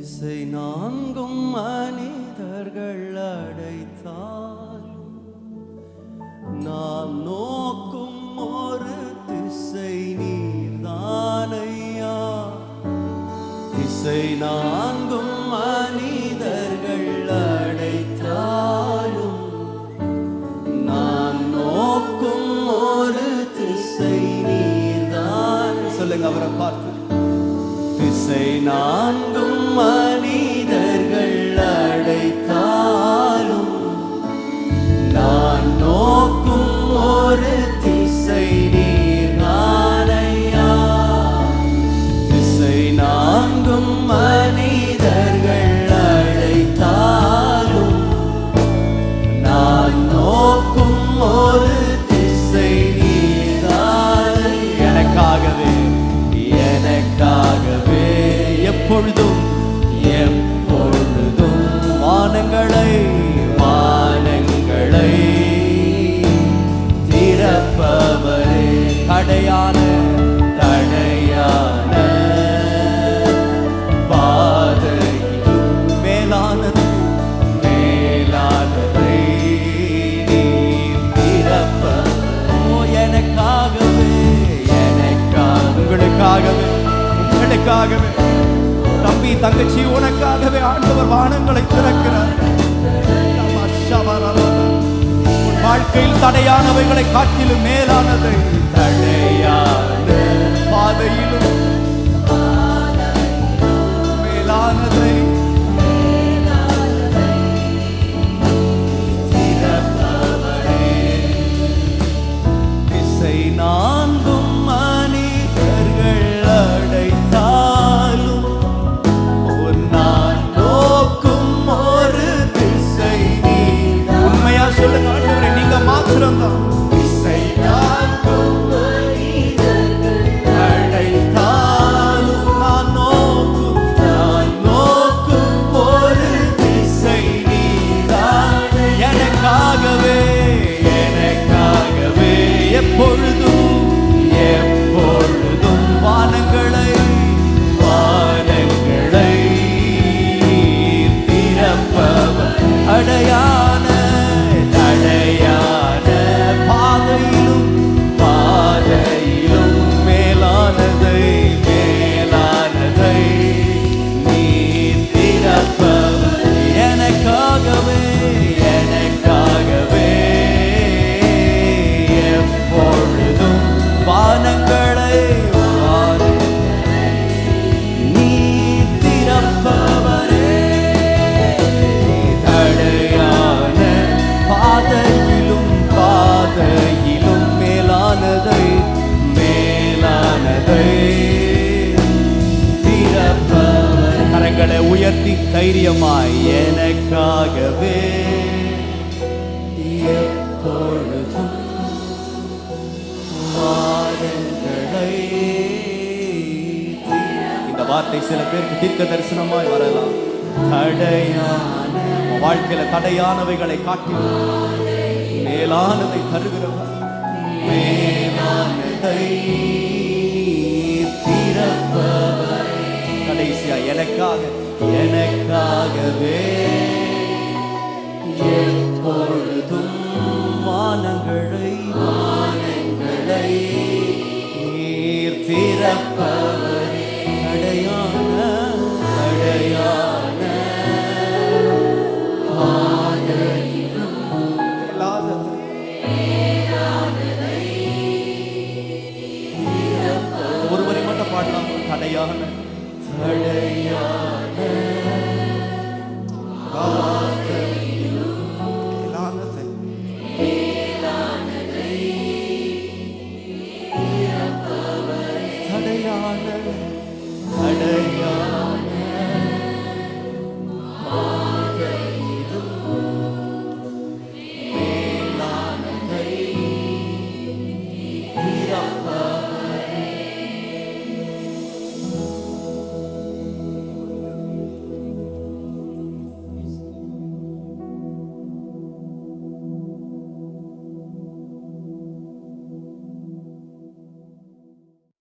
திசை நான்கும் மனிதர்கள் அடைத்தால் நாம் நோக்கும் ஒரு திசை நீர்தானையா? திசை நான்கும் மனிதர்கள் அடைத்தாலும் நான் நோக்கும் ஒரு திசை நீர்தான். சொல்லுங்க அவரை பார்த்து. திசை நான்கும் மனிதர்கள் தடையான தடையான பாதையிலும் மேலானது மேலானதை நீர் திறப்ப எனக்காகவே எனக்காக உங்களுக்காகவே உங்களுக்காகவே. தம்பி தங்கச்சி உனக்காகவே ஆண்டவர் வானங்களை திறக்கிறார். உன் வாழ்க்கையில் தடையானவைகளை காட்டிலும் மேலானதை தடையான கரங்களை தைரியமாய் எனக்காகவே எப்பொழுதும் இந்த வார்த்தை சில பேருக்கு தீர்க்க தரிசனமாய் வரலாம். தடையான வாழ்க்கையில தடையானவைகளை காட்டி மேலானதை தருகிறவர். மேலானதை கடைசியா எனக்காக எனக்காகவே எப்பொழுதும் வானங்களை வானங்களை நீர் திறப்பவர். பாதையிலும் மேலானதை ஒருவரை மட்டும் பாடலாம். தடையான தடையான